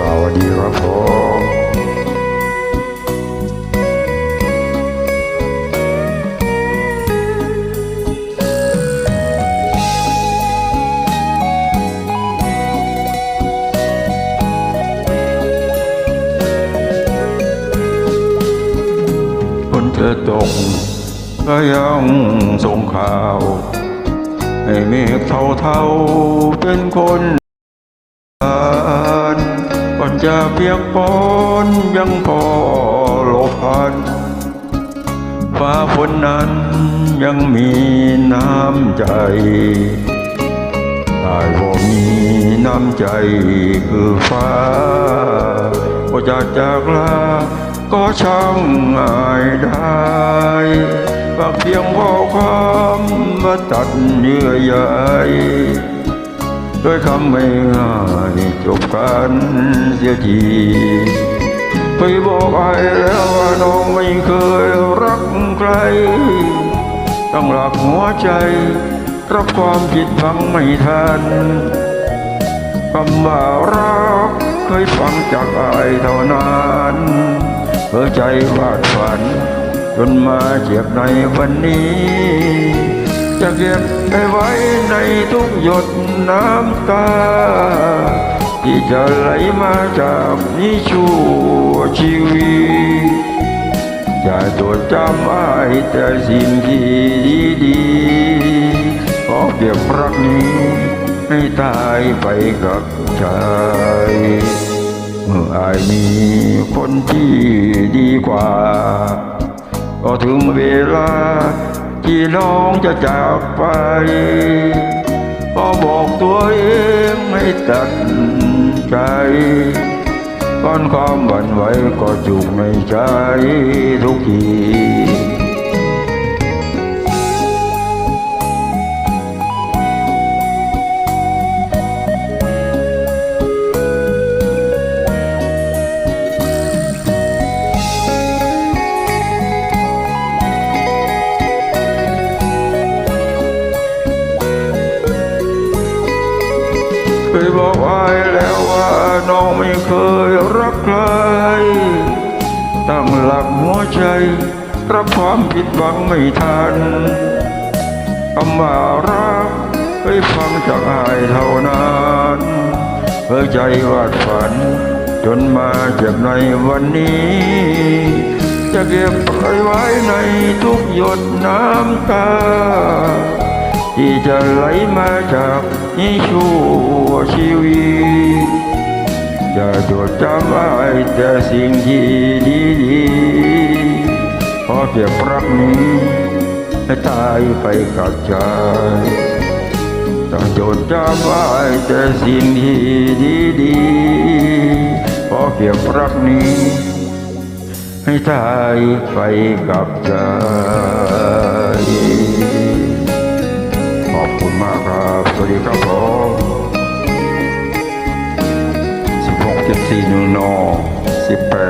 สวัสดีครับผมคนเธอตกก็ยังส่งข่าว ให้เมฆเท่าเท่าๆเป็นคน จะเปียกปอนยังพอหลบผ่านฟ้าฝนนั้นยังมีน้ำใจตายบ่มีน้ำใจคือฟ้าก็จากจากลาก็ช่างง่ายได้ฝากเพียงพอความมาตัดเยื่อใย ด้วยคำไม่ง่ายจบกันเสียทีเคยบอกไอ้แล้วว่าน้องไม่เคยรักใคร ต้องหลักหัวใจ รับความผิดพังไม่ทันคำว่ารักเคยฟังจากไอ้เท่านั้นเพื่อใจวาดฝัน จนมาเจ็บในวันนี้จะเก็บ ไปไว้ในทุกหยดน้ำตา ที่จะไหลมาจากนี้ชั่วชีวิตจะจดจำไว้แต่สิ่งที่ดีๆขอเก็บรักนี้ให้ตายไปกับใจเมื่ออายมีคนที่ดีกว่า ก็ถึงเวลา ที่น้องจะจากไป ก็บอกตัวเองให้ตัดใจก้อนความหวั่นไหวก็จุกในใจทุกที ยบอกไว้แล้วว่าน้องไม่เคยรักใคร ตั้งหลักหัวใจ รับความผิดหวังไม่ทันคำว่ารักเคยฟังจากอายเท่านั้นเพื่อใจวาดฝัน จนมาเจ็บในวันนี้ จะเก็บไว้ในทุกหยดน้ำตา ที่จะไหลมาจาก นี้ชั่วชีวิต จะจดจำไว้แต่สิ่งที่ดีๆขอเก็บรักนี้ให้ตายไปกับใจต้องจดจำไว้แต่สิ่งที่ดีๆขอเก็บรักนี้ให้ตายไปกับใจ อบคุณมากครับ สวัสดีครับผม16 14หนึ่งนอ18